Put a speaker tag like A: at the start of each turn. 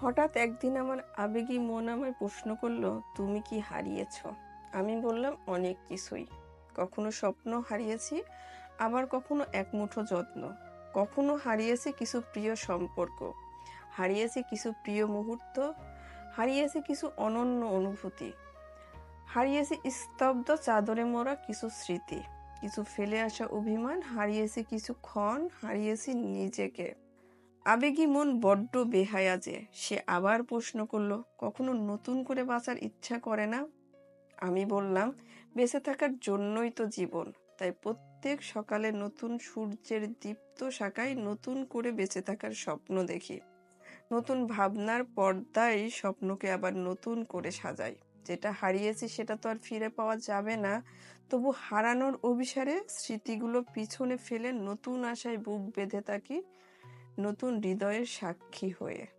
A: হঠাৎ একদিন আমার আবেগী মন আমায় প্রশ্ন করল, তুমি কি হারিয়েছ? আমি বললাম, অনেক কিছুই। কখনো স্বপ্ন হারিয়েছি, আবার কখনো এক মুঠো যত্ন। কখনো হারিয়েছি কিছু প্রিয় সম্পর্ক। হারিয়েছি কিছু প্রিয় মুহূর্ত। হারিয়েছি কিছু অনন্য অনুভূতি। হারিয়েছি স্তব্ধ চাদরে মোড়া কিছু স্মৃতি। কিছু ফেলে আসা অভিমান। হারিয়েছি কিছু ক্ষণ। হারিয়েছি নিজেকে। আবেগী মন বড্ড বেহায়া যে, সে আবার প্রশ্ন করল, কখনো নতুন করে বাঁচার ইচ্ছা করে না? আমি বললাম, বেঁচে থাকার জন্যই তো জীবন। তাই প্রত্যেক সকালে নতুন সূর্যের দীপ্ত শাখায় নতুন করে বেঁচে থাকার স্বপ্ন দেখি। নতুন ভাবনার পর্দায় স্বপ্নকে আবার নতুন করে সাজাই। যেটা হারিয়েছি সেটা তো আর ফিরে পাওয়া যাবে না। তবু হারানোর অভিসারে স্মৃতিগুলো পিছনে ফেলে নতুন আশায় বুক বেঁধে থাকি। নতুন হৃদয়ের সাক্ষী হয়ে।